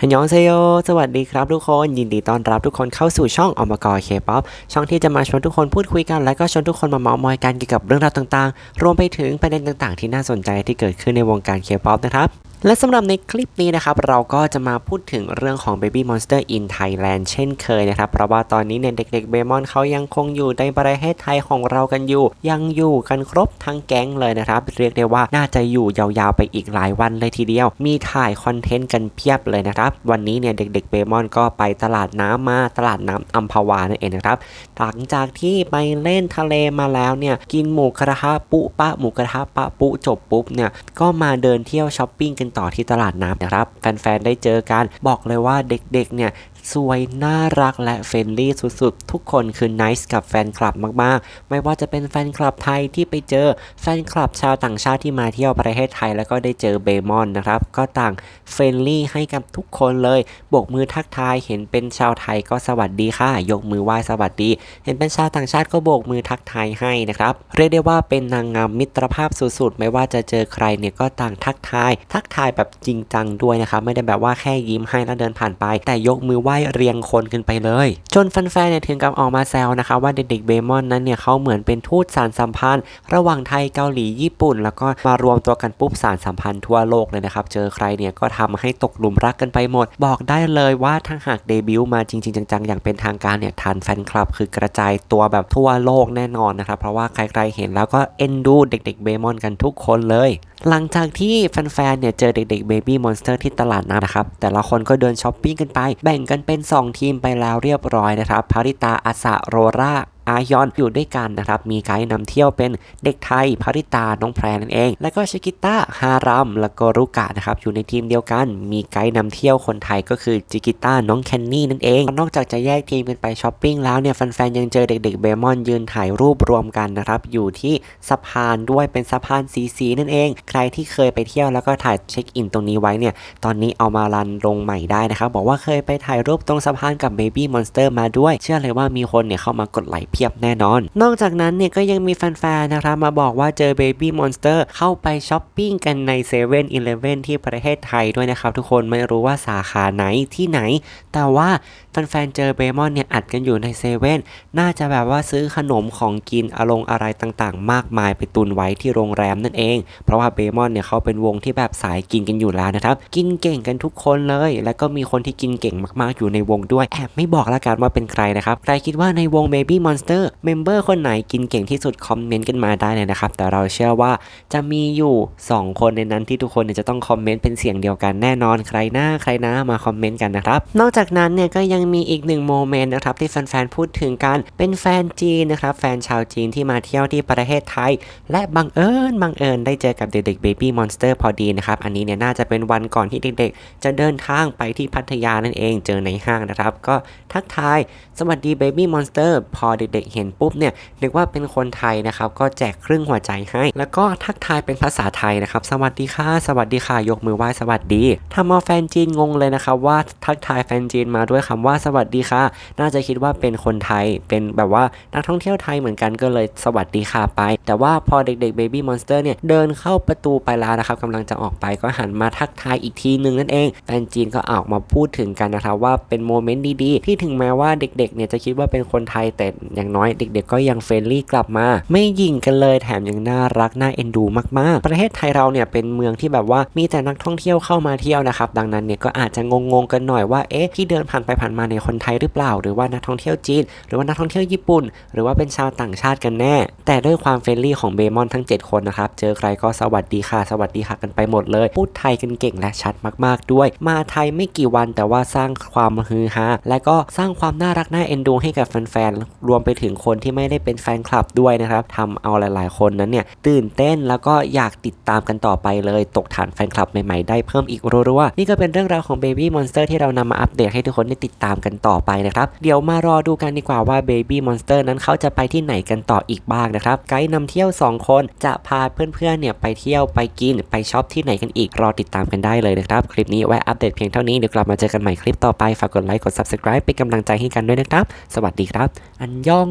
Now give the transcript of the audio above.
ฮันยองเซโย สวัสดีครับทุกคน ยินดีต้อนรับทุกคนเข้าสู่ช่องอมกอเคป๊อปช่องที่จะมาชวนทุกคนพูดคุยกัน และก็ชวนทุกคนมาเมาท์มอยกันเกี่ยวกับเรื่องราวต่างๆ รวมไปถึงประเด็นต่างๆ ที่น่าสนใจที่เกิดขึ้นในวงการเคป๊อปนะครับ และสำหรับในคลิปนี้นะครับ เราก็จะมาพูดถึงเรื่องของ Baby Monster in Thailand เช่นเคยนะครับ เพราะว่าตอนนี้เนี่ยเด็กๆเบมอนเขายังคงอยู่ในประเทศไทยของเรากันอยู่ ยังอยู่กันครบทั้งแก๊งเลยนะครับ เรียกได้ว่าน่าจะอยู่ยาวๆไปอีกหลายวันเลยทีเดียว มีถ่ายคอนเทนต์กันเพียบเลยนะครับ วันนี้เนี่ยเด็กๆเบมอนก็ไปตลาดน้ำมาตลาดน้ำอัมพวานั่นเองนะครับหลังจากที่ไปเล่นทะเลมาแล้วเนี่ยกินหมูกระทะปุปะหมูกระทะปะปุจบปุ๊บเนี่ยก็มาเดินเที่ยวช้อปปิ้งกันต่อที่ตลาดน้ำนะครับ แฟนๆ ได้เจอกัน บอกเลยว่าเด็กๆ เนี่ย สวย น่ารักและเฟรนลี่สุดๆ ทุกคนคือนิสกับแฟนคลับมากๆ ไม่ว่าจะเป็นแฟนคลับไทยที่ไปเจอแฟนคลับชาวต่างชาติที่มาเที่ยวประเทศไทย แล้วก็ได้เจอเบมอนนะครับ ก็ต่างเฟรนลี่ให้กับทุกคนเลยโบกมือทักทายเห็นเป็นชาวไทยก็สวัสดีค่ะ ยกมือไหว้สวัสดี เห็นเป็นชาวต่างชาติก็โบกมือทักทายให้นะครับ เรียกได้ว่าเป็นนางงามมิตรภาพสุดๆ ไม่ว่าจะเจอใครเนี่ยก็ต่างทักทาย ทักทายแบบจริงจังด้วยนะครับไม่ได้แบบว่าแค่ยิ้มให้แล้วเดินผ่านไป แต่ยกมือไหว้เรียงคนขึ้นไปเลย จนแฟนๆเนี่ยถึงกับออกมาแซวนะคะว่าเด็กๆเบมอนนั้นเนี่ยเขาเหมือนเป็นทูตสารสัมพันธ์ ระหว่างไทยเกาหลีญี่ปุ่น แล้วก็มารวมตัวกันปุ๊บสารสัมพันธ์ทั่วโลกเลยนะครับ เจอใครเนี่ยก็ทำให้ตกหลุมรักกันไปหมด บอกได้เลยว่าถ้าหากเดบิวต์มาจริงๆ จังๆ อย่างเป็นทางการเนี่ยทานแฟนคลับ คือกระจายตัวแบบทั่วโลกแน่นอนนะครับเพราะว่าใครๆเห็นแล้วก็เอ็นดูเด็ก ๆเบมอนกันทุกคนเลย หลังจากที่แฟนๆ เนี่ยเจอเด็กๆ Baby Monster ที่ตลาดน้ำนะครับ แต่ละคนก็เดินช้อปปิ้งกันไป แบ่งกันเป็น 2 ทีมไปแล้วเรียบร้อยนะครับภริตาอาสาโรรา อายอนอยู่ด้วยกันนะครับมีไกด์นำเที่ยวเป็นเด็กไทยภริตาน้องแพรนั่นเอง แล้วก็ชิกิต้าฮารัมแล้วก็รุกะนะครับอยู่ในทีมเดียวกัน มีไกด์นำเที่ยวคนไทยก็คือจิกิต้าน้องแคนนี่นั่นเอง นอกจากจะแยกทีมกันไปช้อปปิ้งแล้วเนี่ยแฟนๆยังเจอเด็กๆเบมอนยืนถ่ายรูปรวมกันนะครับอยู่ที่สะพานด้วยเป็นสะพานสีสีนั่นเอง ใครที่เคยไปเที่ยวแล้วก็ถ่ายเช็คอินตรงนี้ไว้เนี่ยตอนนี้เอามารันลงใหม่ได้นะครับบอกว่าเคยไปถ่ายรูปตรงสะพานกับ Baby Monster มาด้วย เชื่อเลยว่ามีคนเนี่ยเข้ามากดไลค์พียบแน่นอน นอกจากนั้นเนี่ยก็ยังมีแฟนๆนะครับมาบอกว่าเจอ Baby Monster เข้าไปช้อปปิ้งกันใน7 e เ e ่ e อที่ประเทศไทยด้วยนะครับทุกคนไม่รู้ว่าสาขาไหนที่ไหน แต่ว่าแฟนๆเจอเบมอนเนี่ยอัดกันอยู่ในเซเว่นน่าจะแบบว่าซื้อขนมของกินอารมณ์อะไรต่างๆ มากมายไปตุนไว้ที่โรงแรมนั่นเอง เพราะว่าเบมอนเนี่ยเขาเป็นวงที่แบบสายกินกันอยู่แล้วนะครับ กินเก่งกันทุกคนเลย แล้วก็มีคนที่กินเก่งมากๆอยู่ในวงด้วยแอบไม่บอกละกันว่าเป็นใครนะครับใครคิดว่าในวง Baby Monster เมมเบอร์คนไหนกินเก่งที่สุดคอมเมนต์กันมาได้เลยนะครับ แต่เราเชื่อว่าจะมีอยู่ 2 คนในนั้นที่ทุกคนจะต้องคอมเมนต์เป็นเสียงเดียวกันแน่นอนใครหน้าใครหน้ามาคอมเมนต์กันนะครับ นอกจากนั้นเนี่ยก็ยังมีอีกหนึ่งโมเมนต์นะครับที่แฟนๆพูดถึงกันเป็นแฟนจีนนะครับแฟนชาวจีนที่มาเที่ยวที่ประเทศไทย และบังเอิญบังเอิญได้เจอกับเด็กๆ Baby Monster พอดีนะครับอันนี้เนี่ยน่าจะเป็นวันก่อนที่เด็กๆ จะเดินทางไปที่พัทยานั่นเองเจอในห้างนะครับ ก็ทักทายสวัสดี Baby Monster พอเด็กๆเห็นปุ๊บเนี่ยนึกว่าเป็นคนไทยนะครับก็แจกครึ่งหัวใจให้ แล้วก็ทักทายเป็นภาษาไทยนะครับสวัสดีค่ะสวัสดีค่ะยกมือไหว้สวัสดีทำเอาแฟนจีนงงเลยนะครับว่าทักทายแฟนจีนมาด้วยคำว่าสวัสดีค่ะ น่าจะคิดว่าเป็นคนไทยเป็นแบบว่านักท่องเที่ยวไทยเหมือนกันก็เลยสวัสดีค่ะไป แต่ว่าพอเด็กๆ Baby Monster เนี่ยเดินเข้าประตูไปแล้วนะครับกำลังจะออกไปก็หันมาทักทายอีกทีหนึ่งนั่นเองแฟนจีนก็ออกมาพูดถึงกันนะครับว่าเป็นโมเมนต์ดีๆ ที่ถึงแม้ว่าเด็กๆเนี่ยจะคิดว่าเป็นคนไทยแต่อย่างน้อยเด็ก ๆ ก็ยังเฟรนลี่กลับมา ไม่ยิงกันเลยแถมยังน่ารักน่าเอ็นดูมากๆ ประเทศไทยเราเนี่ยเป็นเมืองที่แบบว่ามีแต่นักท่องเที่ยวเข้ามาเที่ยวนะครับดังนั้นเนี่ยก็อาจจะงงๆกันหน่อยว่าเอ๊ะที่เดินผ่านไปผ่านมาในคนไทยหรือเปล่า หรือว่านักท่องเที่ยวจีน หรือว่านักท่องเที่ยวญี่ปุ่น หรือว่าเป็นชาวต่างชาติกันแน่ แต่ด้วยความเฟรนลี่ของเบมอนทั้ง 7 คนนะครับเจอใครก็สวัสดีค่ะ สวัสดีค่ะกันไปหมดเลย พูดไทยกันเก่งและชัดมากๆ ด้วย มาไทยไม่กี่วันแต่ว่าสร้างความฮือฮาและก็สร้างความน่ารักน่าเอ็นดูให้กับแฟนๆรวมไปไปถึงคนที่ไม่ได้เป็นแฟนคลับด้วยนะครับทำเอาหลาย ๆ คนนั้นเนี่ยตื่นเต้นแล้วก็อยากติดตามกันต่อไปเลย ตกฐานแฟนคลับใหม่ ๆ ได้เพิ่มอีกรัวๆนี่ก็เป็นเรื่องราวของ Baby Monster ที่เรานำมาอัปเดตให้ทุกคนได้ติดตามกันต่อไปนะครับเดี๋ยวมารอดูกันดีกว่าว่า Baby Monster นั้นเขาจะไปที่ไหนกันต่ออีกบ้างนะครับไกด์นำเที่ยว 2 คนจะพาเพื่อนๆเนี่ยไปเที่ยวไปกินไปช็อปที่ไหนกันอีกรอติดตามกันได้เลยนะครับคลิปนี้ไว้อัปเดตเพียงเท่านี้เดี๋ยวกลับมาเจอกันใหม่คลิปต่อไปฝากกดไลค์กด subscribe เป็นกำลังใจให้กันด้วยนะครับ สวัสดีครับ อันยอง